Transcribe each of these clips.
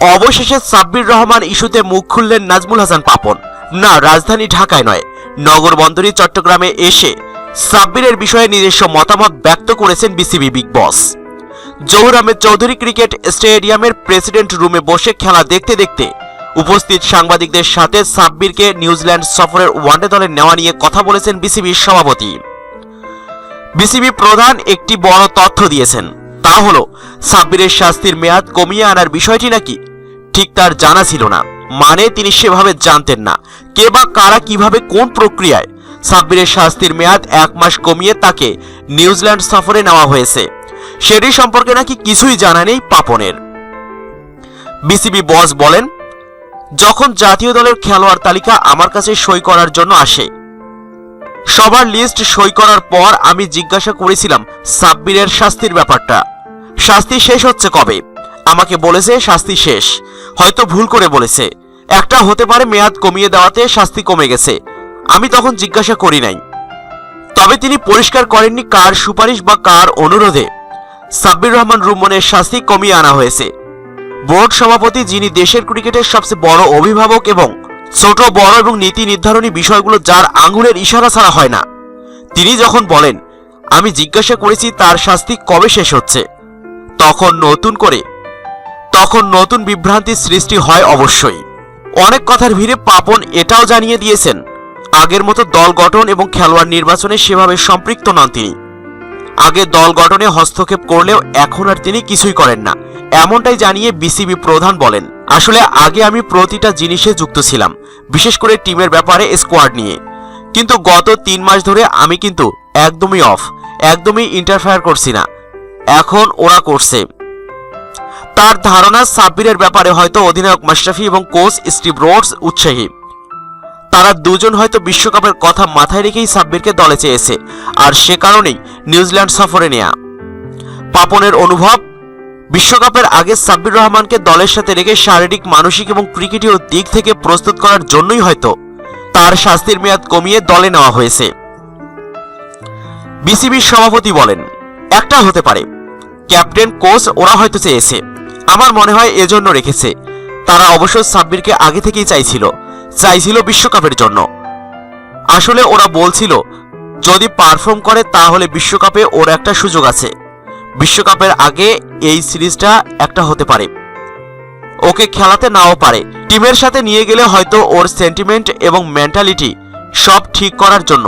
অবশেষে সাব্বির রহমান ইস্যুতে মুখ খুললেন নাজমুল হাসান পাপন। না, রাজধানী ঢাকায় নয়। নগর বন্দরী চট্টগ্রামে এসে সাব্বিরের বিষয়ে নিজস্ব মতামত ব্যক্ত করেছেন BCB big boss. Zahur Ahmed Chowdhury cricket স্টেডিয়ামের প্রেসিডেন্ট রুমে বসে খেলা দেখতে দেখতে উপস্থিত সাংবাদিকদের সাথে সাব্বিরকে নিউজিল্যান্ড সফরের ওয়ানডে দলে নেওয়া নিয়ে কথা বলেছেন বিসিবির সভাপতি। বিসিবি প্রধান একটি বড় তথ্য দিয়েছেন। তা হলো, সাব্বিরের শাস্তির মেয়াদ কমিয়ে আনার বিষয়টি নাকি ঠিক তার জানা ছিল না। মানে তিনি সেভাবে জানতেন না। কে বা কারা কীভাবে কোন প্রক্রিয়ায়? সাব্বিরের শাস্তির মেয়াদ এক মাস কমিয়ে তাকে নিউজিল্যান্ড সফরে নেওয়া হয়েছে। সেটি সম্পর্কে নাকি কিছুই জানা নেই পাপনের। বিসিবি বস বলেন, যখন জাতীয় দলের খেলোয়াড় তালিকা আমার কাছে সই করার জন্য আসে, সবার লিস্ট সই করার পর আমি জিজ্ঞাসা করেছিলাম সাব্বিরের শাস্তির ব্যাপারটা। শাস্তি শেষ হচ্ছে কবে? আমাকে বলেছে শাস্তি শেষ। হয়তো ভুল করে বলেছে। একটা হতে পারে মেয়াদ কমিয়ে দেওয়াতে শাস্তি কমে গেছে। আমি তখন জিজ্ঞাসা করি নাই। তবে তিনি পরিষ্কার করেননি কার সুপারিশ বা কার অনুরোধে। সাব্বির রহমান রুমনের শাস্তি কমিয়ে আনা হয়েছে। বোর্ড সভাপতি যিনি দেশের ক্রিকেটের সবচেয়ে বড় অভিভাবক এবং ছোট, বড় এবং নীতি নির্ধারণী বিষয়গুলো যার আঙুলের ইশারা ছাড়া হয় না, তিনি যখন বলেন, আমি জিজ্ঞাসা করেছি তার শাস্তি কবে শেষ হচ্ছে? তখন নতুন করে তখন নতুন বিভ্রান্তির সৃষ্টি হয় অবশ্যই। অনেক কথার ভিড়ে পাপন এটাও জানিয়ে দিয়েছেন, আগের মতো দল গঠন এবং খেলোয়াড় নির্বাচনে সেভাবে সম্পৃক্ত নন তিনি। আগে দল গঠনে হস্তক্ষেপ করলেও এখন আর তিনি কিছুই করেন না, এমনটাই জানিয়ে বিসিবি প্রধান বলেন। আসলে আগে আমি প্রতিটা জিনিসে যুক্ত ছিলাম, বিশেষ করে টিমের ব্যাপারে স্কোয়াড নিয়ে। কিন্তু গত তিন মাস ধরে আমি কিন্তু একদমই অফ, একদমই ইন্টারফেয়ার করছি না। এখন ওরা করছে। তার ধারণা সাব্বিরের ব্যাপারে হয়তো অধিনায়ক মাশরাফি এবং কোচ স্টিভ রোডস উৎসাহী। তারা দুজন হয়তো বিশ্বকাপের কথা মাথায় রেখেই সাব্বিরকে দলে চেয়েছে, আর সে কারণেই নিউজিল্যান্ড সফরে নেয়া। পাপনের অনুভব? বিশ্বকাপের আগে সাব্বির রহমানকে দলের সাথে রেখে শারীরিক, মানসিক এবং ক্রিকেটীয় দিক থেকে প্রস্তুত করার জন্যই হয়তো তার শাস্তির মেয়াদ কমিয়ে দলে নেওয়া হয়েছে। বিসিবির সভাপতি বলেন, একটা হতে পারে। ক্যাপ্টেন, কোচ ওরা হয়তো চেয়েছে। আমার মনে হয় এজন্য রেখেছে। তারা অবশ্য সাব্বিরকে আগে থেকেই চাইছিল চাইছিল বিশ্বকাপের জন্য। আসলে ওরা বলছিল, যদি পারফর্ম করে তাহলে বিশ্বকাপে ওর একটা সুযোগ আছে। বিশ্বকাপের আগে এই সিরিজটা একটা হতে পারে। ওকে খেলাতে নাও পারে। টিমের সাথে নিয়ে গেলে হয়তো ওর সেন্টিমেন্ট এবং মেন্টালিটি সব ঠিক করার জন্য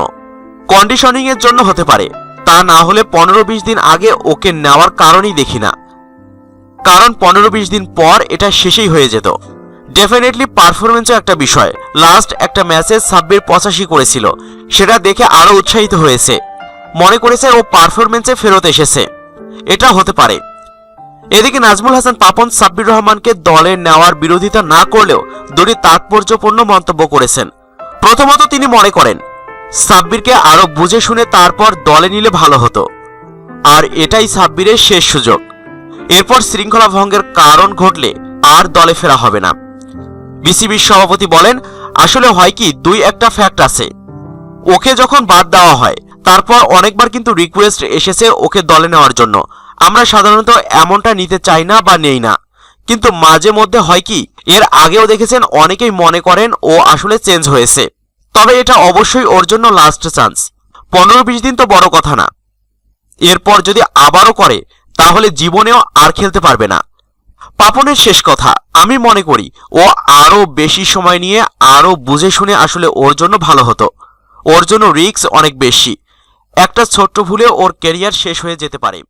কন্ডিশনিং এর জন্য হতে পারে। তা না হলে পনেরো বিশ দিন আগে ওকে নেওয়ার কারণই দেখি না। কারণ পনেরো বিশ দিন পর এটা শেষেই হয়ে যেত। ডেফিনেটলি পারফরমেন্সও একটা বিষয়। লাস্ট একটা ম্যাচে সাব্বির পঁচাশি করেছিল। সেটা দেখে আরও উৎসাহিত হয়েছে। মনে করেছে ও পারফরমেন্সে ফেরত এসেছে। এটা হতে পারে। এদিকে নাজমুল হাসান পাপন সাব্বির রহমানকে দলে নেওয়ার বিরোধিতা না করলেও দুটি তাৎপর্যপূর্ণ মন্তব্য করেছেন। প্রথমত তিনি মনে করেন, সাব্বিরকে আরও বুঝে শুনে তারপর দলে নিলে ভালো হতো। আর এটাই সাব্বিরের শেষ সুযোগ। এরপর শৃঙ্খলা ভঙ্গের কারণ ঘটলে আর দলে ফেরা হবে না। বিসিবির সভাপতি বলেন, আসলে হয় কি, দুই একটা ফ্যাক্ট আছে। ওকে যখন বাদ দেওয়া হয়, তারপর অনেকবার কিন্তু রিকোয়েস্ট এসেছে ওকে দলে নেওয়ার জন্য। আমরা সাধারণত এমনটা নিতে চাই না বা নেই না। কিন্তু মাঝে মধ্যে হয় কি, এর আগেও দেখেছেন অনেকেই মনে করেন ও আসলে চেঞ্জ হয়েছে। তবে এটা অবশ্যই ওর জন্য লাস্ট চান্স পনেরো বিশ দিন তো বড় কথা না। এরপর যদি আবারও করে তাহলে জীবনেও আর খেলতে পারবে না। পাপনের শেষ কথা, আমি মনে করি, ও আরও বেশি সময় নিয়ে আরও বুঝে শুনে আসলে ওর জন্য ভালো হতো। ওর জন্য রিক্স অনেক বেশি। একটা ছোট্ট ভুলে ওর কেরিয়ার শেষ হয়ে যেতে পারে।